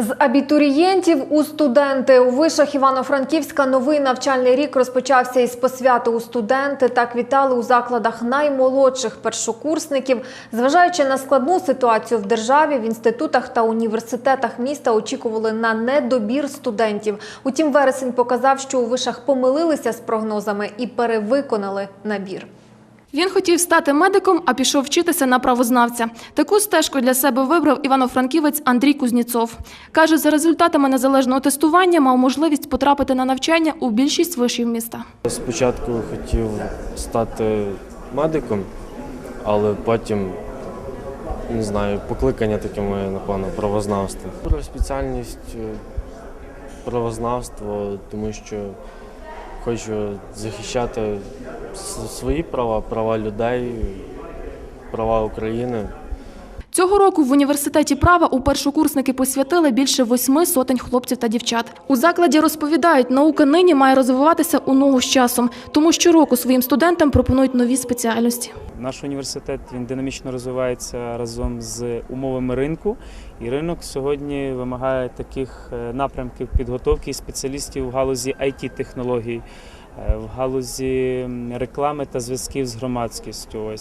З абітурієнтів у студенти у вишах Івано-Франківська новий навчальний рік розпочався із посвяти у студенти. Так вітали у закладах наймолодших першокурсників. Зважаючи на складну ситуацію в державі, в інститутах та університетах міста очікували на недобір студентів. Утім, вересень показав, що у вишах помилилися з прогнозами і перевиконали набір. Він хотів стати медиком, а пішов вчитися на правознавця. Таку стежку для себе вибрав івано-франківець Андрій Кузніцов. Каже, за результатами незалежного тестування мав можливість потрапити на навчання у більшість вишів міста. Спочатку хотів стати медиком, але потім, не знаю, покликання таке моє, напевно, правознавство. Про спеціальність е, правознавство, тому що хочу захищати свої права, права людей, права України. Цього року в університеті права у першокурсники посвятили більше восьми сотень хлопців та дівчат. У закладі розповідають, наука нині має розвиватися у ногу з часом, тому щороку своїм студентам пропонують нові спеціальності. Наш університет він динамічно розвивається разом з умовами ринку, і ринок сьогодні вимагає таких е, напрямків підготовки спеціалістів в галузі it технологій в галузі реклами та зв'язків з громадськістю.